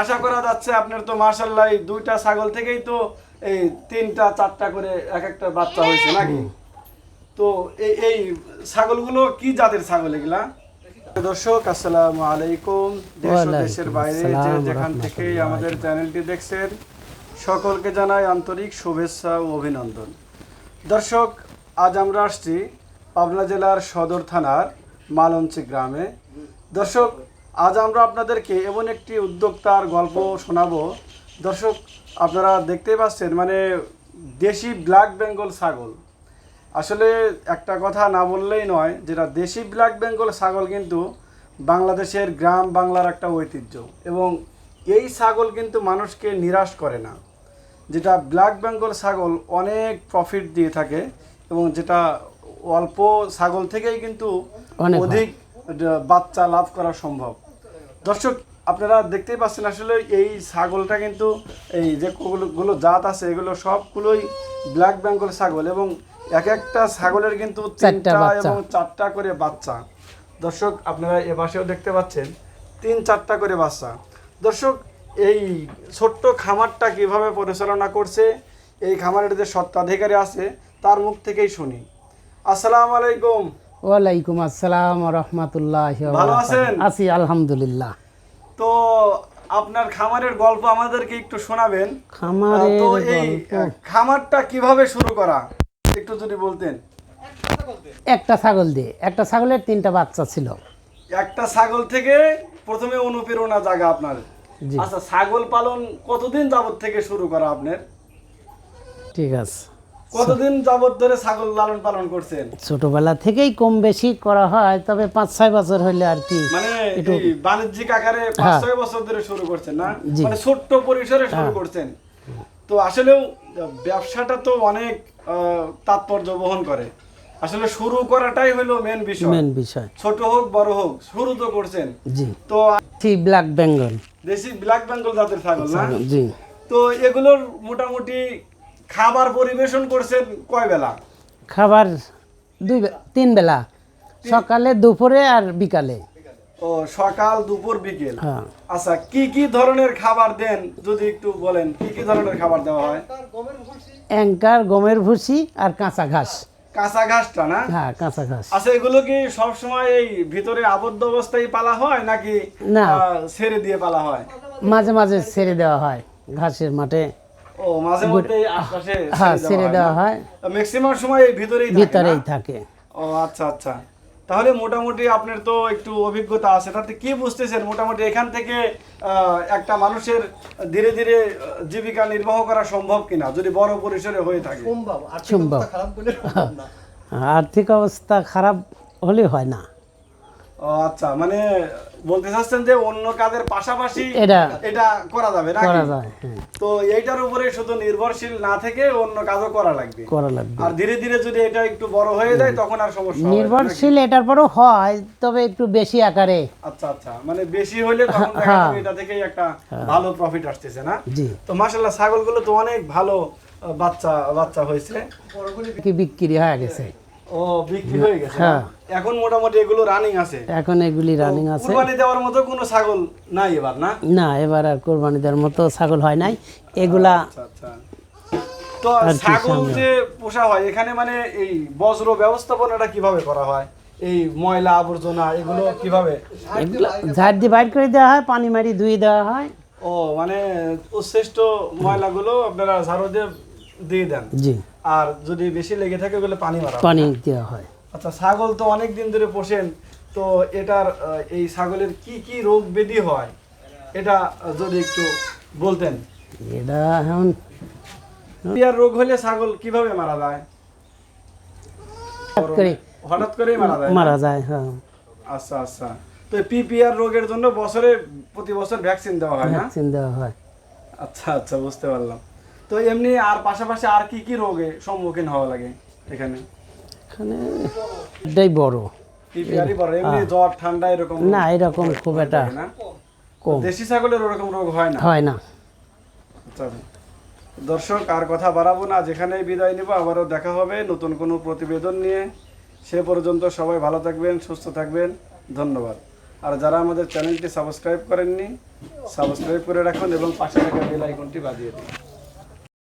আশা করা যাচ্ছে আপনার তো মাশাল্লাহ এই দুইটা ছাগল থেকেই তো এই তিনটা চারটা করে এক একটা বাচ্চা হয়েছে নাকি? তো এই এই ছাগলগুলো কি জাতের ছাগল এগুলা? দর্শক আসসালামু আলাইকুম। দেশ ও দেশের বাইরে যে যেখান থেকে আমাদের চ্যানেলটি দেখছেন সকলকে জানাই আন্তরিক শুভেচ্ছা ও অভিনন্দন। দর্শক আজ আমরা আসছি পাবনা জেলার সদর থানার মালঞ্চি গ্রামে। দর্শক আজ আমরা আপনাদেরকে এমন একটি উদ্যোক্তার গল্প শোনাবো। দর্শক আপনারা দেখতেই পাচ্ছেন মানে দেশি ব্ল্যাক বেঙ্গল ছাগল। আসলে একটা কথা না বললেই নয় যেটা দেশি ব্ল্যাক বেঙ্গল ছাগল কিন্তু বাংলাদেশের গ্রাম বাংলার একটা ঐতিহ্য এবং এই ছাগল কিন্তু মানুষকে নিরাশ করে না যেটা ব্ল্যাক বেঙ্গল ছাগল অনেক প্রফিট দিয়ে থাকে এবং যেটা অল্প ছাগল থেকেই কিন্তু অধিক বাচ্চা লাভ করা সম্ভব। দর্শক আপনারা দেখতেই পাচ্ছেন আসলে এই ছাগলটা কিন্তু এই যে গুলো- গুলো জাত আছে এগুলো সবগুলোই ব্ল্যাক বেঙ্গল ছাগল এবং এক একটা ছাগলের কিন্তু তিনটা এবং চারটা করে বাচ্চা। দর্শক আপনারা এ পাশেও দেখতে পাচ্ছেন তিন চারটা করে বাচ্চা। দর্শক এই ছোট্ট খামারটা কীভাবে পরিচালনা করছে এই খামারের যে সত্ত্বাধিকারী আছে তার মুখ থেকেই শুনি। আসসালামু আলাইকুম। ওয়ালাইকুম আসসালাম রহমতুল্লাহ ভালো আছেন? আছি আলহামদুলিল্লাহ। তো আপনার খামারের গল্প আমাদেরকে একটু শোনাবেন। খামারের তো এই খামারটা কীভাবে শুরু করা? একটু যদি বলতেন। একটা ছাগল দিয়ে। একটা ছাগলের তিনটা বাচ্চা ছিল। একটা ছাগল থেকে প্রথমে অনুপ্রেরণা জায়গা আপনার। আচ্ছা ছাগল পালন কতদিন যাবত থেকে শুরু করা আপনার? ঠিক আছে। কতদিন যাবত ধরে ছাগল লালন পালন করছেন? ছোটবেলা থেকেই কম বেশি করা হয় তবে পাঁচ ছয় বছর হইলে আর কি মানে বাণিজ্যিক আকারে পাঁচ হ্যাঁ। ছয় বছর ধরে শুরু করছেন না? হ্যাঁ। মানে ছোট্ট পরিসরে শুরু করছেন। তো আসলেও ব্যবসাটা তো অনেক তাৎপর্য বহন করে। আসলে শুরু করাটাই হলো মেন বিষয়। মেন বিষয়। ছোট হোক বড় হোক শুরু তো করছেন। জি। তো থ্রি ব্ল্যাক বেঙ্গল দেশি ব্ল্যাক বেঙ্গল জাতের ছাগল না? জি। তো এগুলোর মোটামুটি খাবার পরিবেশন করছেন কয় বেলা? খাবার দুই তিন বেলা। সকালে দুপুরে আর বিকালে। ও সকাল দুপুর বিকেল। হ্যাঁ। আচ্ছা কি কি ধরনের খাবার দেন যদি একটু বলেন কি কি ধরনের খাবার দেওয়া হয়? অ্যাঙ্কার গমের ভুসি আর কাঁচা ঘাস। কাঁচা ঘাসটা না? হ্যাঁ কাঁচা ঘাস। আচ্ছা এগুলো কি সব সময় এই ভিতরে আবদ্ধ অবস্থায় পালা হয় নাকি না। ছেড়ে দিয়ে পালা হয়? মাঝে মাঝে ছেড়ে দেওয়া হয় ঘাসের মাঠে। ও মাঝে মধ্যে আশপাশে হ্যাঁ ছেড়ে দেওয়া হয় ম্যাক্সিমাম সময় এই ভিতরেই ভিতরেই থাকে। ও আচ্ছা আচ্ছা। তাহলে মোটামুটি আপনার তো একটু অভিজ্ঞতা আছে। তাতে কি বুঝতেছেন? মোটামুটি এখান থেকে একটা মানুষের ধীরে ধীরে জীবিকা নির্বাহ করা সম্ভব কিনা? যদি বড় পরিসরে হয়ে থাকে। সম্ভব। আর্থিক অবস্থা খারাপ হলে হয় না। আচ্ছা মানে বলতে চাচ্ছেন যে অন্য কাজের পাশাপাশি এটা এটা করা যাবে নাকি? করা যায় হ্যাঁ। তো এইটার উপরে শুধু নির্ভরশীল না থেকে অন্য কাজও করা লাগবে? করা লাগবে। আর ধীরে ধীরে যদি এটা একটু বড় হয়ে যায় তখন আর সমস্যা নির্ভরশীল এটার পরও হয় তবে একটু বেশি আকারে। আচ্ছা আচ্ছা মানে বেশি হলে তখন দেখা হ্যাঁ। যাবে এটা থেকেই একটা ভালো প্রফিট আসতেছে না? জি। তো মাশাল্লাহ ছাগলগুলো তো অনেক ভালো বাচ্চা বাচ্চা হয়েছে। কি বিক্রি হয়ে গেছে? ও বিক্রি হয়ে গেছে। হ্যাঁ। এখন মোটামুটি এগুলো রানিং আছে। এখন এগুলি রানিং আছে। কুরবানি দেওয়ার মতো কোনো ছাগল নাই এবার না? না এবার আর কোরবানি দেওয়ার মতো ছাগল হয় নাই। এগুলা আচ্ছা আচ্ছা। তো ছাগল যে পোষা হয় এখানে মানে এই বজ্র ব্যবস্থাপনাটা কীভাবে করা হয়? এই ময়লা আবর্জনা এগুলো কীভাবে? এগুলো ঝাড় দিয়ে বাইর করে দেওয়া হয় পানি মারি ধুয়ে দেওয়া হয়। ও মানে উচ্ছেষ্ট ময়লাগুলো আপনারা ঝাড়ু দিয়ে দিয়ে দেন। জি। আর যদি বেশি লেগে থাকে ওগুলো পানি মারা পানি দেওয়া হয়। আচ্ছা ছাগল তো অনেক দিন ধরে পোষেন তো এটার এই ছাগলের কি কি রোগ ব্যাধি হয়? এটা যদি একটু বলতেন। এটা এখন পিয়ার রোগ হলে ছাগল কীভাবে মারা যায়? হঠাৎ করে। হঠাৎ করেই মারা যায় মারা যায় হ্যাঁ। আচ্ছা আচ্ছা। তো পিপিআর রোগের জন্য বছরে প্রতি বছর ভ্যাকসিন দেওয়া হয় না? ভ্যাকসিন দেওয়া হয়। আচ্ছা আচ্ছা বুঝতে পারলাম। তো এমনি আর পাশাপাশি আর কি কি রোগে সম্মুখীন হওয়া লাগে এখানে? এখানে এটাই বড়। এমনি জ্বর ঠান্ডা এরকম না এরকম খুব একটা কম। দেশি ছাগলের ওরকম রোগ হয় না? হয় না। আচ্ছা। দর্শক আর কথা বাড়াবো না যেখানেই বিদায় নেব আবারও দেখা হবে নতুন কোনো প্রতিবেদন নিয়ে। সে পর্যন্ত সবাই ভালো থাকবেন সুস্থ থাকবেন। ধন্যবাদ। আর যারা আমাদের চ্যানেলটি সাবস্ক্রাইব করেননি সাবস্ক্রাইব করে রাখুন এবং পাশে থাকা বেল আইকনটি বাজিয়ে দিন।